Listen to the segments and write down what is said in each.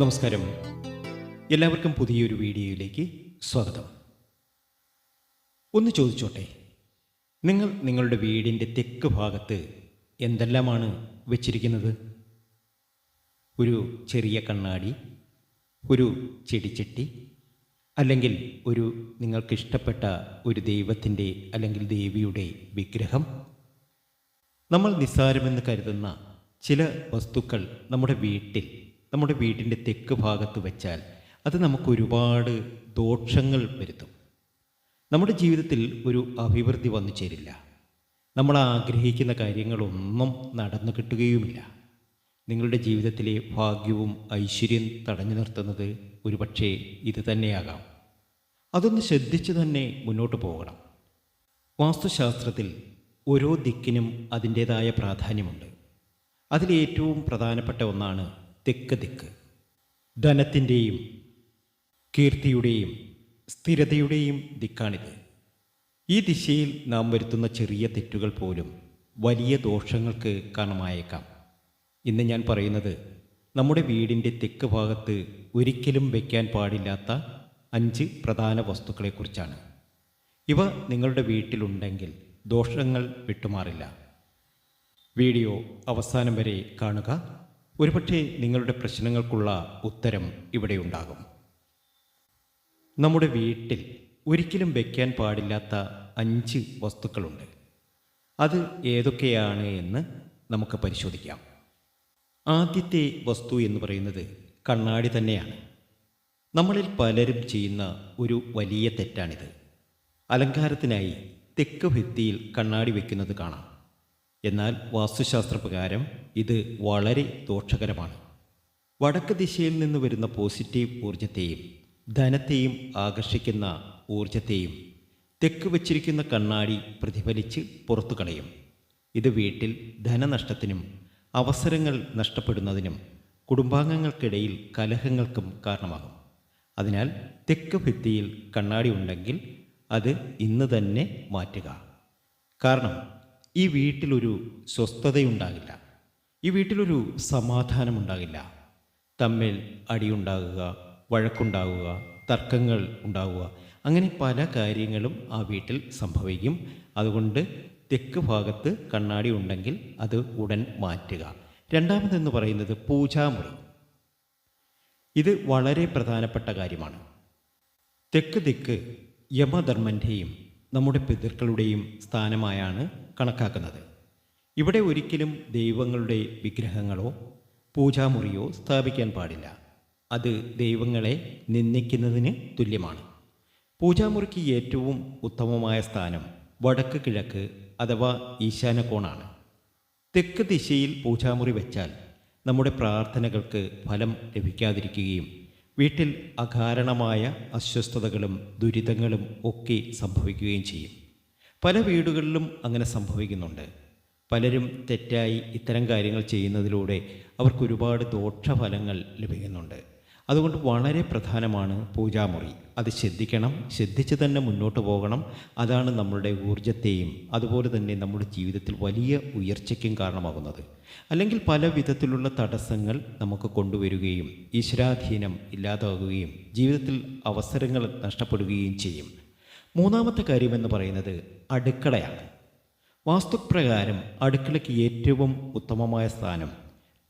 നമസ്കാരം. എല്ലാവർക്കും പുതിയൊരു വീഡിയോയിലേക്ക് സ്വാഗതം. ഒന്ന് ചോദിച്ചോട്ടെ നിങ്ങൾ നിങ്ങളുടെ വീടിന്റെ തെക്ക് ഭാഗത്ത് എന്തെല്ലാമാണ് വെച്ചിരിക്കുന്നത്? ഒരു ചെറിയ കണ്ണാടി ഒരു ചെടിച്ചട്ടി അല്ലെങ്കിൽ ഒരു നിങ്ങൾക്കിഷ്ടപ്പെട്ട ഒരു ദൈവത്തിന്റെ അല്ലെങ്കിൽ ദേവിയുടെ വിഗ്രഹം? നമ്മൾ നിസ്സാരമെന്ന് കരുതുന്ന ചില വസ്തുക്കൾ നമ്മുടെ വീട്ടിൽ നമ്മുടെ വീട്ടിന്റെ തെക്ക് ഭാഗത്ത് വെച്ചാൽ അത് നമുക്ക് ഒരുപാട് ദോഷങ്ങൾ വരുത്തും. നമ്മുടെ ജീവിതത്തിൽ ഒരു അഭിവൃദ്ധി വന്നു ചേരില്ല. നമ്മൾ ആഗ്രഹിക്കുന്ന കാര്യങ്ങളൊന്നും നടന്നു കിട്ടുകയുമില്ല. നിങ്ങളുടെ ജീവിതത്തിലെ ഭാഗ്യവും ഐശ്വര്യം തടഞ്ഞു നിർത്തുന്നത് ഒരുപക്ഷേ ഇത് തന്നെയാകാം. അതൊന്ന് ശ്രദ്ധിച്ചു തന്നെ മുന്നോട്ട് പോകണം. വാസ്തുശാസ്ത്രത്തിൽ ഓരോ ദിക്കിനും അതിന്റേതായ പ്രാധാന്യമുണ്ട്. അതിലേറ്റവും പ്രധാനപ്പെട്ട ഒന്നാണ് തെക്ക് ദിക്ക്. ധനത്തിന്റെയും കീർത്തിയുടെയും സ്ഥിരതയുടെയും ദിക്കാണിത്. ഈ ദിശയിൽ നാം വരുത്തുന്ന ചെറിയ തെറ്റുകൾ പോലും വലിയ ദോഷങ്ങൾക്ക് കാരണമായേക്കാം. ഇന്ന് ഞാൻ പറയുന്നത് നമ്മുടെ വീടിന്റെ തെക്ക് ഭാഗത്ത് ഒരിക്കലും വയ്ക്കാൻ പാടില്ലാത്ത അഞ്ച് പ്രധാന വസ്തുക്കളെക്കുറിച്ചാണ്. ഇവ നിങ്ങളുടെ വീട്ടിലുണ്ടെങ്കിൽ ദോഷങ്ങൾ വിട്ടുമാറില്ല. വീഡിയോ അവസാനം വരെ കാണുക. ഒരുപക്ഷെ നിങ്ങളുടെ പ്രശ്നങ്ങൾക്കുള്ള ഉത്തരം ഇവിടെ ഉണ്ടാകും. നമ്മുടെ വീട്ടിൽ ഒരിക്കലും വയ്ക്കാൻ പാടില്ലാത്ത അഞ്ച് വസ്തുക്കളുണ്ട്. അത് ഏതൊക്കെയാണ് എന്ന് നമുക്ക് പരിശോധിക്കാം. ആദ്യത്തെ വസ്തു എന്ന് പറയുന്നത് കണ്ണാടി തന്നെയാണ്. നമ്മളിൽ പലരും ചെയ്യുന്ന ഒരു വലിയ തെറ്റാണിത്. അലങ്കാരത്തിനായി തെക്ക് ഭിത്തിയിൽ കണ്ണാടി വയ്ക്കുന്നത് കാണാം. എന്നാൽ വാസ്തുശാസ്ത്രപ്രകാരം ഇത് വളരെ ദോഷകരമാണ്. വടക്ക് ദിശയിൽ നിന്ന് വരുന്ന പോസിറ്റീവ് ഊർജത്തെയും ധനത്തെയും ആകർഷിക്കുന്ന ഊർജത്തെയും തെക്ക് വച്ചിരിക്കുന്ന കണ്ണാടി പ്രതിഫലിച്ച് പുറത്തു കളയും ഇത് വീട്ടിൽ ധനനഷ്ടത്തിനും അവസരങ്ങൾ നഷ്ടപ്പെടുന്നതിനും കുടുംബാംഗങ്ങൾക്കിടയിൽ കലഹങ്ങൾക്കും കാരണമാകും. അതിനാൽ തെക്ക് ഭിത്തിയിൽ കണ്ണാടി ഉണ്ടെങ്കിൽ അത് ഇന്ന് തന്നെ മാറ്റുക. കാരണം ഈ വീട്ടിലൊരു സ്വസ്ഥതയുണ്ടാകില്ല. ഈ വീട്ടിലൊരു സമാധാനമുണ്ടാകില്ല. തമ്മിൽ അടിയുണ്ടാകുക വഴക്കുണ്ടാകുക തർക്കങ്ങൾ ഉണ്ടാകുക അങ്ങനെ പല കാര്യങ്ങളും ആ വീട്ടിൽ സംഭവിക്കും. അതുകൊണ്ട് തെക്ക് ഭാഗത്ത് കണ്ണാടി ഉണ്ടെങ്കിൽ അത് ഉടൻ മാറ്റുക. രണ്ടാമതെന്ന് പറയുന്നത് പൂജാമുറി. ഇത് വളരെ പ്രധാനപ്പെട്ട കാര്യമാണ്. തെക്ക് ദിക്ക് യമധർമ്മന്റെയും നമ്മുടെ പിതൃക്കളുടെയും സ്ഥാനമായാണ് കണക്കാക്കുന്നത്. ഇവിടെ ഒരിക്കലും ദൈവങ്ങളുടെ വിഗ്രഹങ്ങളോ പൂജാമുറിയോ സ്ഥാപിക്കാൻ പാടില്ല. അത് ദൈവങ്ങളെ നിന്ദിക്കുന്നതിന് തുല്യമാണ്. പൂജാമുറിക്ക് ഏറ്റവും ഉത്തമമായ സ്ഥാനം വടക്ക് കിഴക്ക് അഥവാ ഈശാനകോണാണ് തെക്ക് ദിശയിൽ പൂജാമുറി വെച്ചാൽ നമ്മുടെ പ്രാർത്ഥനകൾക്ക് ഫലം ലഭിക്കാതിരിക്കുകയും വീട്ടിൽ അകാരണമായ അസ്വസ്ഥതകളും ദുരിതങ്ങളും ഒക്കെ സംഭവിക്കുകയും ചെയ്യും. പല വീടുകളിലും അങ്ങനെ സംഭവിക്കുന്നുണ്ട്. പലരും തെറ്റായി ഇത്തരം കാര്യങ്ങൾ ചെയ്യുന്നതിലൂടെ അവർക്കൊരുപാട് ദോഷഫലങ്ങൾ ലഭിക്കുന്നുണ്ട്. അതുകൊണ്ട് വളരെ പ്രധാനമാണ് പൂജാമുറി. അത് ശ്രദ്ധിക്കണം ശ്രദ്ധിച്ച് തന്നെ മുന്നോട്ട് പോകണം. അതാണ് നമ്മളുടെ ഊർജത്തെയും അതുപോലെ തന്നെ നമ്മുടെ ജീവിതത്തിൽ വലിയ ഉയർച്ചയ്ക്കും കാരണമാകുന്നത്. അല്ലെങ്കിൽ പല വിധത്തിലുള്ള തടസ്സങ്ങൾ നമുക്ക് കൊണ്ടുവരികയും ഈശ്വരാധീനം ഇല്ലാതാകുകയും ജീവിതത്തിൽ അവസരങ്ങൾ നഷ്ടപ്പെടുകയും ചെയ്യും. മൂന്നാമത്തെ കാര്യമെന്ന് പറയുന്നത് അടുക്കളയാണ്. വാസ്തുപ്രകാരം അടുക്കളയ്ക്ക് ഏറ്റവും ഉത്തമമായ സ്ഥാനം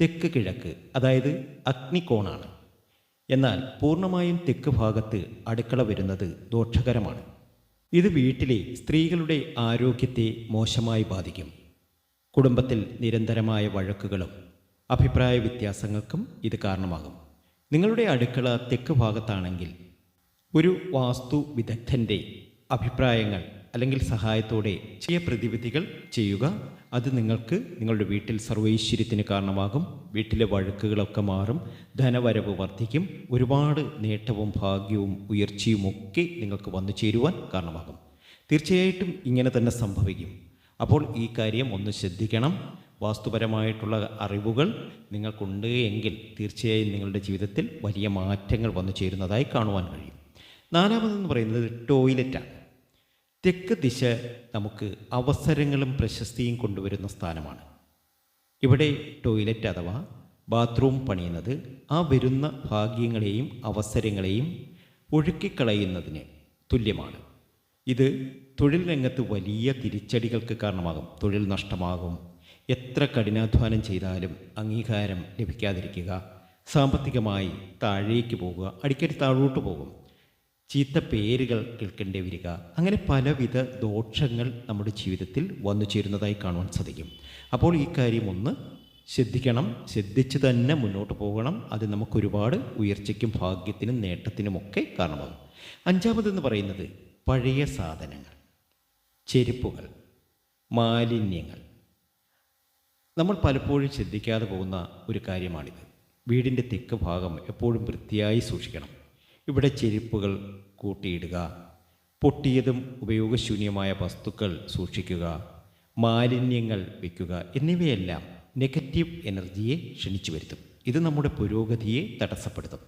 തെക്ക് കിഴക്ക് അതായത് അഗ്നികോണാണ്. എന്നാൽ പൂർണമായും തെക്ക് ഭാഗത്ത് അടുക്കള വരുന്നത് ദോഷകരമാണ്. ഇത് വീട്ടിലെ സ്ത്രീകളുടെ ആരോഗ്യത്തെ മോശമായി ബാധിക്കും. കുടുംബത്തിൽ നിരന്തരമായ വഴക്കുകളും അഭിപ്രായ വ്യത്യാസങ്ങൾക്കും ഇത് കാരണമാകും. നിങ്ങളുടെ അടുക്കള തെക്ക് ഭാഗത്താണെങ്കിൽ ഒരു വാസ്തു വിദഗ്ധന്റെ അഭിപ്രായങ്ങൾ അല്ലെങ്കിൽ സഹായത്തോടെ ചില പ്രതിവിധികൾ ചെയ്യുക. അത് നിങ്ങൾക്ക് നിങ്ങളുടെ വീട്ടിൽ സർവൈശ്വര്യത്തിന് കാരണമാകും. വീട്ടിലെ വഴക്കുകളൊക്കെ മാറും. ധനവരവ് വർദ്ധിക്കും. ഒരുപാട് നേട്ടവും ഭാഗ്യവും ഉയർച്ചയും ഒക്കെ നിങ്ങൾക്ക് വന്നു ചേരുവാൻ കാരണമാകും. തീർച്ചയായിട്ടും ഇങ്ങനെ തന്നെ സംഭവിക്കും. അപ്പോൾ ഈ കാര്യം ഒന്ന് ശ്രദ്ധിക്കണം. വാസ്തുപരമായിട്ടുള്ള അറിവുകൾ നിങ്ങൾക്കുണ്ട് എങ്കിൽ തീർച്ചയായും നിങ്ങളുടെ ജീവിതത്തിൽ വലിയ മാറ്റങ്ങൾ വന്നു ചേരുന്നതായി കാണുവാൻ കഴിയും. നാലാമതെന്ന് പറയുന്നത് ടോയ്ലറ്റാണ് തെക്ക് ദിശ നമുക്ക് അവസരങ്ങളും പ്രശസ്തിയും കൊണ്ടുവരുന്ന സ്ഥാനമാണ്. ഇവിടെ ടോയ്ലറ്റ് അഥവാ ബാത്റൂം പണിയുന്നത് ആ വരുന്ന ഭാഗ്യങ്ങളെയും അവസരങ്ങളെയും ഒഴുക്കിക്കളയുന്നതിന് തുല്യമാണ്. ഇത് തൊഴിൽ രംഗത്ത് വലിയ തിരിച്ചടികൾക്ക് കാരണമാകും. തൊഴിൽ നഷ്ടമാകും. എത്ര കഠിനാധ്വാനം ചെയ്താലും അംഗീകാരം ലഭിക്കാതിരിക്കുക സാമ്പത്തികമായി താഴേക്ക് പോകുക അടിക്കടി താഴോട്ട് പോകും. ചീത്ത പേരുകൾ കേൾക്കേണ്ടി വരിക. അങ്ങനെ പലവിധ ദോഷങ്ങൾ നമ്മുടെ ജീവിതത്തിൽ വന്നു ചേരുന്നതായി കാണുവാൻ സാധിക്കും. അപ്പോൾ ഈ കാര്യം ഒന്ന് ശ്രദ്ധിക്കണം. ശ്രദ്ധിച്ച് തന്നെ മുന്നോട്ട് പോകണം. അത് നമുക്കൊരുപാട് ഉയർച്ചയ്ക്കും ഭാഗ്യത്തിനും നേട്ടത്തിനുമൊക്കെ കാരണമാകും. അഞ്ചാമതെന്ന് പറയുന്നത് പഴയ സാധനങ്ങൾ ചെരുപ്പുകൾ മാലിന്യങ്ങൾ. നമ്മൾ പലപ്പോഴും ശ്രദ്ധിക്കാതെ പോകുന്ന ഒരു കാര്യമാണിത്. വീടിന്റെ തെക്ക് ഭാഗം എപ്പോഴും വൃത്തിയായി സൂക്ഷിക്കണം. ഇവിടെ ചെരുപ്പുകൾ കൂട്ടിയിടുക. പൊട്ടിയതും ഉപയോഗശൂന്യമായ വസ്തുക്കൾ സൂക്ഷിക്കുക. മാലിന്യങ്ങൾ വയ്ക്കുക എന്നിവയെല്ലാം നെഗറ്റീവ് എനർജിയെ ക്ഷണിച്ചു വരുത്തും. ഇത് നമ്മുടെ പുരോഗതിയെ തടസ്സപ്പെടുത്തും.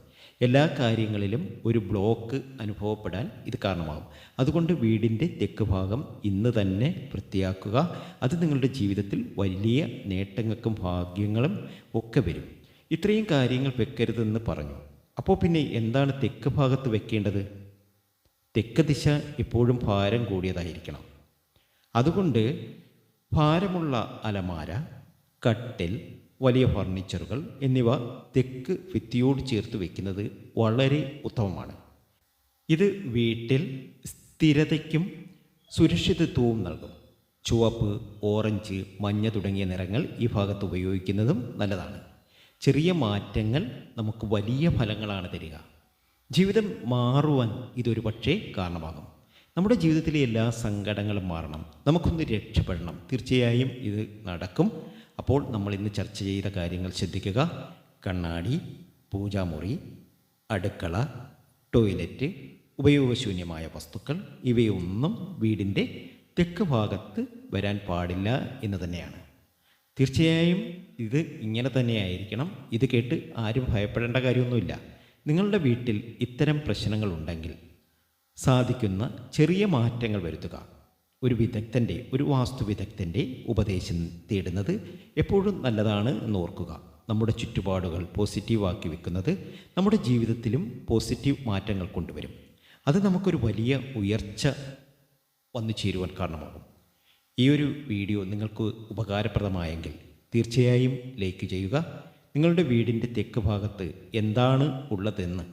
എല്ലാ കാര്യങ്ങളിലും ഒരു ബ്ലോക്ക് അനുഭവപ്പെടാൻ ഇത് കാരണമാകും. അതുകൊണ്ട് വീടിന്റെ തെക്ക് ഭാഗം ഇന്ന് തന്നെ വൃത്തിയാക്കുക. അത് നിങ്ങളുടെ ജീവിതത്തിൽ വലിയ നേട്ടങ്ങൾക്കും ഭാഗ്യങ്ങളും ഒക്കെ വരും. ഇത്രയും കാര്യങ്ങൾ വെക്കരുതെന്ന് പറഞ്ഞു. അപ്പോൾ പിന്നെ എന്താണ് തെക്ക് ഭാഗത്ത് വെക്കേണ്ടത്? തെക്ക് ദിശ എപ്പോഴും ഭാരം കൂടിയതായിരിക്കണം. അതുകൊണ്ട് ഭാരമുള്ള അലമാര കട്ടിൽ വലിയ ഫർണിച്ചറുകൾ എന്നിവ തെക്ക് ഭിത്തിയോട് ചേർത്ത് വയ്ക്കുന്നത് വളരെ ഉത്തമമാണ്. ഇത് വീട്ടിൽ സ്ഥിരതയ്ക്കും സുരക്ഷിതത്വവും നൽകും. ചുവപ്പ് ഓറഞ്ച് മഞ്ഞ തുടങ്ങിയ നിറങ്ങൾ ഈ ഭാഗത്ത് ഉപയോഗിക്കുന്നതും നല്ലതാണ്. ചെറിയ മാറ്റങ്ങൾ നമുക്ക് വലിയ ഫലങ്ങളാണ് തരിക. ജീവിതം മാറുവാൻ ഇതൊരു പക്ഷേ കാരണമാകും. നമ്മുടെ ജീവിതത്തിലെ എല്ലാ സങ്കടങ്ങളും മാറണം. നമുക്കൊന്ന് രക്ഷപ്പെടണം. തീർച്ചയായും ഇത് നടക്കും. അപ്പോൾ നമ്മൾ ഇന്ന് ചർച്ച ചെയ്ത കാര്യങ്ങൾ ശ്രദ്ധിക്കുക. കണ്ണാടി പൂജാമുറി അടുക്കള ടോയ്ലറ്റ് ഉപയോഗശൂന്യമായ വസ്തുക്കൾ ഇവയൊന്നും വീടിന്റെ തെക്ക് ഭാഗത്ത് വരാൻ പാടില്ല എന്ന് തന്നെയാണ്. തീർച്ചയായും ഇത് ഇങ്ങനെ തന്നെയായിരിക്കണം. ഇത് കേട്ട് ആരും ഭയപ്പെടേണ്ട കാര്യമൊന്നുമില്ല. നിങ്ങളുടെ വീട്ടിൽ ഇത്തരം പ്രശ്നങ്ങളുണ്ടെങ്കിൽ സാധിക്കുന്ന ചെറിയ മാറ്റങ്ങൾ വരുത്തുക. ഒരു വിദഗ്ധന്റെ ഒരു വാസ്തു വിദഗ്ധന്റെ ഉപദേശം തേടുന്നത് എപ്പോഴും നല്ലതാണ് എന്ന് ഓർക്കുക. നമ്മുടെ ചുറ്റുപാടുകൾ പോസിറ്റീവാക്കി വെക്കുന്നത് നമ്മുടെ ജീവിതത്തിലും പോസിറ്റീവ് മാറ്റങ്ങൾ കൊണ്ടുവരും. അത് നമുക്കൊരു വലിയ ഉയർച്ച വന്നു ചേരുവാൻ കാരണമാകും. ഈ ഒരു വീഡിയോ നിങ്ങൾക്ക് ഉപകാരപ്രദമായെങ്കിൽ തീർച്ചയായും ലൈക്ക് ചെയ്യുക. നിങ്ങളുടെ വീടിന്റെ തെക്ക് ഭാഗത്ത് എന്താണ് ഉള്ളതെന്ന്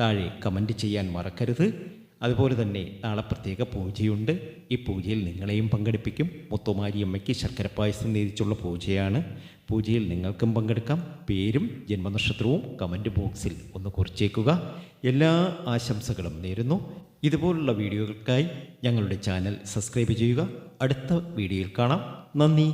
താഴെ കമന്റ് ചെയ്യാൻ മറക്കരുത്. അതുപോലെ തന്നെ നാളെ പ്രത്യേക പൂജയുണ്ട്. ഈ പൂജയിൽ നിങ്ങളെയും പങ്കെടുപ്പിക്കും. മുത്തുമാരിയമ്മയ്ക്ക് ശർക്കര പായസം പൂജയാണ്. പൂജയിൽ നിങ്ങൾക്കും പങ്കെടുക്കാം. പേരും ജന്മനക്ഷത്രവും കമന്റ് ബോക്സിൽ ഒന്ന് കുറിച്ചേക്കുക. എല്ലാ ആശംസകളും നേരുന്നു. ഇതുപോലുള്ള വീഡിയോകൾക്കായി ഞങ്ങളുടെ ചാനൽ സബ്സ്ക്രൈബ് ചെയ്യുക. അടുത്ത വീഡിയോയിൽ കാണാം. നന്ദി.